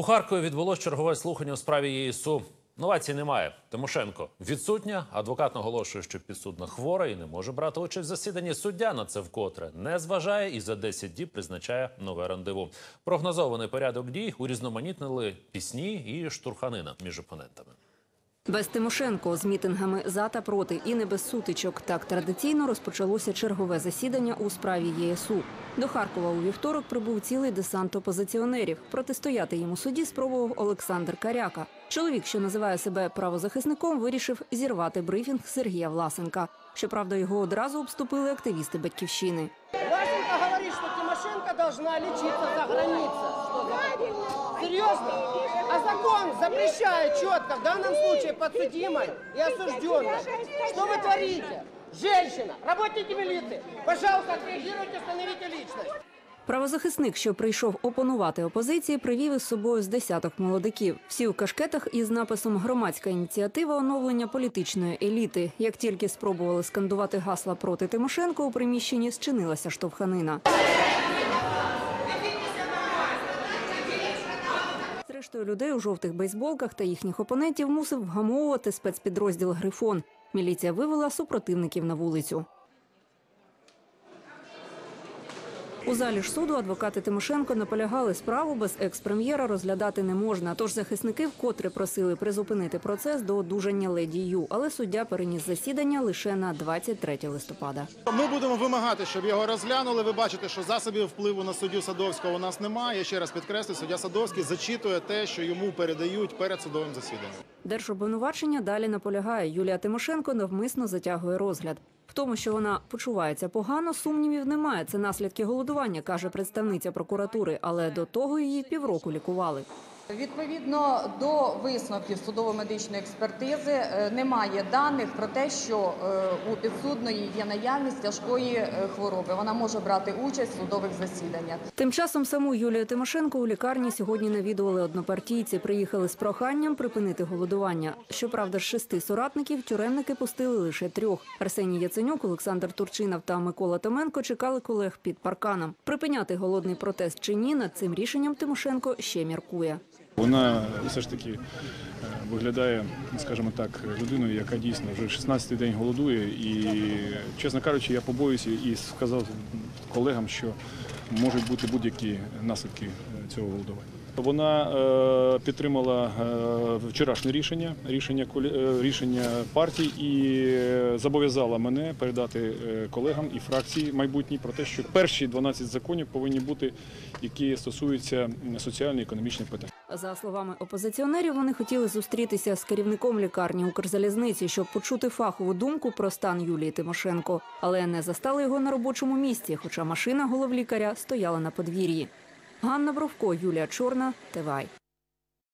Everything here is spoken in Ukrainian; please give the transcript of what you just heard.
У Харкові відбулось чергове слухання у справі ЄСУ. Новацій немає. Тимошенко відсутня. Адвокат наголошує, що підсудна хвора і не може брати участь в засіданні. Суддя на це вкотре не зважає і за 10 діб призначає нове рандеву. Прогнозований порядок дій урізноманітнили пісні і штурханина між опонентами. Без Тимошенко з мітингами за та проти і не без сутичок. Так традиційно розпочалося чергове засідання у справі ЄСУ. До Харкова у вівторок прибув цілий десант опозиціонерів. Протистояти йому суді спробував Олександр Каряка. Чоловік, що називає себе правозахисником, вирішив зірвати брифінг Сергія Власенка. Щоправда, його одразу обступили активісти батьківщини. Тимошенко должна лечиться за границей. Серьезно? А закон запрещает четко, в данном случае подсудимой и осужденной. Что вы творите? Женщина, работники милиции, пожалуйста, отреагируйте, остановите личность. Правозахисник, що прийшов опонувати опозиції, привів із собою з десяток молодиків. Всі у кашкетах із написом Громадська ініціатива оновлення політичної еліти. Як тільки спробували скандувати гасла проти Тимошенко, у приміщенні зчинилася штовханина. Зрештою, людей у жовтих бейсболках та їхніх опонентів мусив вгамовувати спецпідрозділ Грифон. Міліція вивела супротивників на вулицю. У залі ж суду адвокати Тимошенко наполягали справу без екс-прем'єра розглядати не можна. Тож захисники вкотре просили призупинити процес до одужання леді Ю. Але суддя переніс засідання лише на 23 листопада. Ми будемо вимагати, щоб його розглянули. Ви бачите, що засобів впливу на суддю Садовського у нас немає. Я ще раз підкреслю, суддя Садовський зачитує те, що йому передають перед судовим засіданням. Держобвинувачення далі наполягає. Юлія Тимошенко навмисно затягує розгляд. В тому, що вона почувається погано, сумнівів немає. Це наслідки голодування, каже представниця прокуратури. Але до того її півроку лікували. Відповідно до висновків судово-медичної експертизи е, немає даних про те, що е, у підсудної є наявність тяжкої е, хвороби. Вона може брати участь в судових засіданнях. Тим часом саму Юлію Тимошенко у лікарні сьогодні навідували однопартійці. Приїхали з проханням припинити голодування. Щоправда, з шести соратників тюремники пустили лише трьох. Арсеній Яценюк, Олександр Турчинов та Микола Томенко чекали колег під парканом. Припиняти голодний протест чи ні над цим рішенням Тимошенко ще міркує. Вона все ж таки е, виглядає, скажімо так, людиною, яка дійсно вже 16-й день голодує. І, чесно кажучи, я побоююся і сказав колегам, що можуть бути будь-які наслідки е, цього голодування. Вона е, підтримала вчорашнє рішення, рішення рішення партій і зобов'язала мене передати колегам і фракції майбутній про те, що перші 12 законів повинні бути, які стосуються соціально-економічних питань. За словами опозиціонерів, вони хотіли зустрітися з керівником лікарні Укрзалізниці, щоб почути фахову думку про стан Юлії Тимошенко, але не застали його на робочому місці, хоча машина головлікаря стояла на подвір'ї. Ганна Бровко, Юлія Чорна, Тивай.